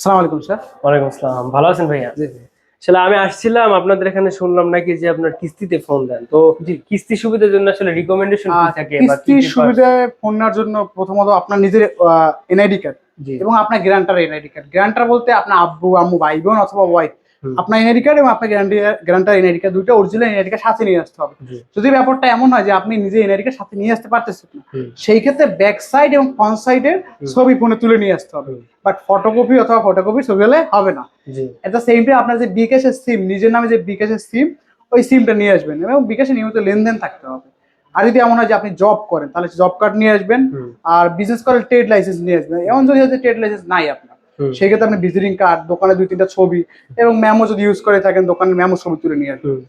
সালাম আলাইকুম স্যার। ওয়ালাইকুম আসসালাম। ভালো আছেন ভাইয়া? জি জি। আসলে আমি আসছিলাম আপনাদের এখানে শুনলাম নাকি যে আপনার কিস্তিতে ফোন দেন। তো। কিস্তি সুবিধার জন্য আসলে রিকমেন্ডেশন কি থাকে বা কি কিস্তির কি পাওয়া- সুবিধায় ফোন নেওয়ার জন্য প্রথমত আপনার নিজের এনআইডি কার্ড এবং আপনার গ্যারান্টার এনআইডি কার্ড গ্যারান্টার বলতে আপনার আব্বু আম্মু ভাই বোন অথবা ওয়াইফ। আপনার এনআইডি কার্ড এবং আপনার গ্যারান্টি গ্যারান্টার এনআইডি কার্ড দুটো অরিজিনাল এনআইডি কার্ড সাথে নিয়ে আসতে হবে। যদি ব্যাপারটা এমন হয় যে আপনি নিজে এনআইডি কার্ড সাথে নিয়ে আসতে পারতেছেন না সেই ক্ষেত্রে ব্যাক সাইড এবং ফ্রন্ট সাইডের ছবি ফোনে তুলে নিয়ে আসতে হবে। বাট ফটোকপি অথবা ফটোকপি ছবি হলে হবে না। জি। এট দ্য সেম টাইম আপনার যে বিকাশের সিম নিজের নামে যে বিকাশের সিম ওই সিমটা নিয়ে আসবেন এবং বিকাশে নিয়মিত লেনদেন থাকতে হবে। আর যদি এমন হয় যে আপনি জব করেন তাহলে জব কার্ড নিয়ে আসবেন আর বিজনেস করেন ট্রেড লাইসেন্স নিয়ে আসবেন। এমন যদি ট্রেড লাইসেন্স নাই আপনার। হুম। সেই ক্ষেত্রে আপনি ভিজিটিং কার্ড দোকানে দুই তিনটা ছবি এবং ম্যামো যদি ইউজ করে থাকেন দোকানের ম্যামো ছবি তুলে নিয়ে আসবেন।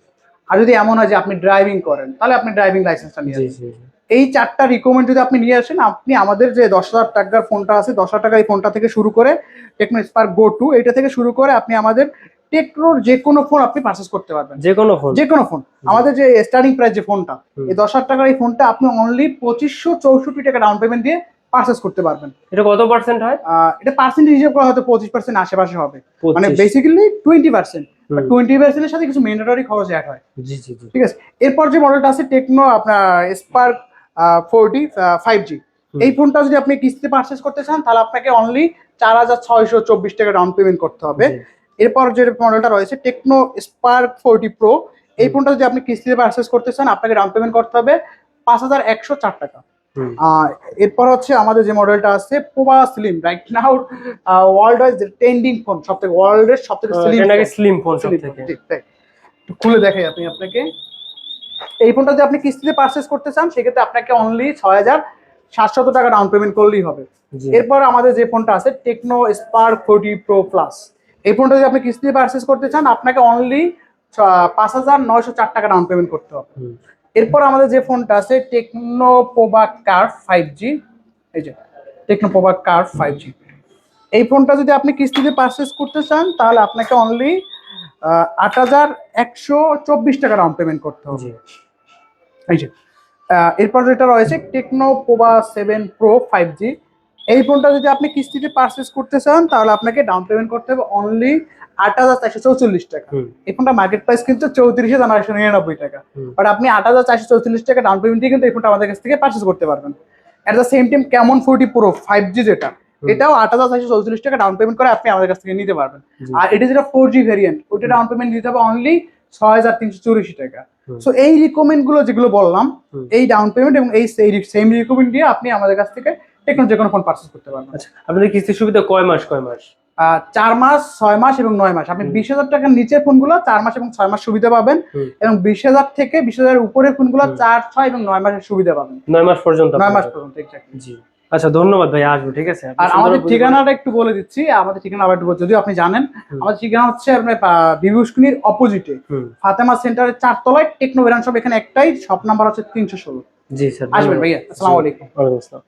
আর যদি এমন হয় যে আপনি ড্রাইভিং করেন তাহলে আপনি ড্রাইভিং লাইসেন্সটা নিয়ে আসবেন। এই চারটা রিকমেন্ড যদি আপনি নিয়ে আসেন আপনি আমাদের যে দশ হাজার টাকার ফোনটা আছে দশ হাজার টাকার এই ফোনটা থেকে শুরু করে টেকনো স্পার্ক গো টু এটা থেকে শুরু করে আপনি আমাদের টেকনোর যে কোনো ফোন আপনি পারচেস করতে পারবেন। যে কোনো ফোন যে কোনো ফোন আমাদের যে স্টার্টিং প্রাইস যে ফোনটা এই দশ হাজার টাকার এই ফোনটা আপনি অনলি পঁচিশশো চৌষট্টি টাকা ডাউন পেমেন্ট দিয়ে পারচেস করতে পারবেন। এটা কত পার্সেন্ট হয়? এটা পার্সেন্টেজ হিসেবে করা হয়তো পঁচিশ পার্সেন্ট আশেপাশে হবে। মানে 25 বেসিক্যালি টোয়েন্টি পার্সেন্ট। টোয়েন্টি পার্সেন্টের সাথে কিছু ম্যান্ডেটরি খরচ অ্যাড হয়। জি জি ঠিক আছে? এরপর যে মডেলটা আছে টেকনো আপনার স্পার্ক ফোরটি ফাইভ জি এই ফোনটা যদি আপনি কিস্তিতে পারচেস করতে চান তাহলে আপনাকে অনলি চার হাজার ছয়শো চব্বিশ টাকা ডাউন পেমেন্ট করতে হবে। এরপর যে মডেলটা রয়েছে টেকনো স্পার্ক ফোরটি প্রো এই ফোনটা যদি আপনি কিস্তিতে পারচেস করতে চান আপনাকে ডাউন পেমেন্ট করতে হবে পাঁচ হাজার একশো চার টাকা। এরপর হচ্ছে আমাদের যে মডেলটা আছে Pova slim right now world wise trending phone সব থেকে ওয়ার্ল্ডের সব থেকে স্লিম স্লিম ফোন সব থেকে ঠিক খুলে দেখাই আপনি আপনাকে। এই ফোনটা যদি আপনি কিস্তিতে পারচেস করতে চান সেক্ষেত্রে আপনাকে অনলি ছয় হাজার সাতশত টাকা ডাউন পেমেন্ট করলেই হবে। এরপর আমাদের যে ফোনটা আছে Tecno Spark forty pro plus এই ফোনটা যদি আপনি কিস্তিতে পারচেস করতে চান আপনাকে অনলি পাঁচ হাজার নয়শো চার টাকা ডাউন পেমেন্ট করতে হবে। এরপর আমাদের যে ফোনটা আছে টেকনোপোবা কার ফাইভ জি এই যে টেকনোপোবা কার ফাইভ জি এই ফোনটা যদি আপনি কিস্তিতে পারচেস করতে চান তাহলে আপনাকে অনলি আট হাজার একশো চব্বিশ টাকা ডাউন পেমেন্ট করতে হবে। এই যে এরপর যেটা রয়েছে Tecno Pova seven pro five G এই ফোনটা যদি আপনি কিস্তিতে পারচেস করতে চান তাহলে আপনাকে ডাউন পেমেন্ট করতে হবে অনলি আট হাজার চারশো চৌচল্লিশ টাকা। এই ফোনটা মার্কেট প্রাইস কিন্তু চৌত্রিশ হাজার নয়শো নিরানব্বই টাকা। বাট আপনি আট হাজার চারশো চৌচল্লিশ টাকা ডাউন পেমেন্ট দিয়ে কিন্তু এই ফোনটা আমাদের কাছ থেকে পারচেস করতে পারবেন। অ্যাট দ্য সেম টাইম কেমন ফোরটি প্রো ফাইভ জি যেটা এটাও আট হাজার চারশো চৌচল্লিশ টাকা ডাউন পেমেন্ট করে আপনি আমাদের কাছ থেকে নিতে পারবেন। আর এটা যেটা ফোর জি ভ্যারিয়েন্ট ওইটা ডাউন পেমেন্ট দিতে হবে অনলি ছয় হাজার তিনশো চুরাশি টাকা। সো এই রিকমেন্ডগুলো যেগুলো বললাম এই ডাউন পেমেন্ট এবং এই সেম রিকমেন্ড দিয়ে আপনি আমাদের কাছ থেকে টেকনো যে কোনো ফোন পারচেস করতে পারবেন। আচ্ছা আপনাদের কিস্তি সুবিধা কয় মাস কয় মাস? চার মাস ছয় মাস এবং নয় মাস। আপনি বিশ হাজার টাকার নিচের ফোনগুলো চার মাস এবং ছয় মাস সুবিধা পাবেন এবং বিশ হাজার থেকে বিশ হাজার উপরের ফোনগুলো। চার ছয় এবং নয় মাসের সুবিধা পাবেন। নয় মাস পর্যন্ত নয় মাস পর্যন্ত জি। আচ্ছা ধন্যবাদ ভাই আসব ঠিক আছে? আর আমাদের ঠিকানাটা একটু বলে দিচ্ছি আমাদের ঠিকানা আবার যদিও আপনি জানেন আমাদের ঠিকানা হচ্ছে আপনার বিভূষকুনির অপোজিটে ফাতেমা সেন্টারের চারতলায় টেকনো ব্রাঞ্চ সব এখানে একটাই শপ নাম্বার হচ্ছে তিনশো ষোলো। জি স্যার আসবেন ভাইয়া আসসালামু আলাইকুম। ওয়ালাইকুম আসসালাম।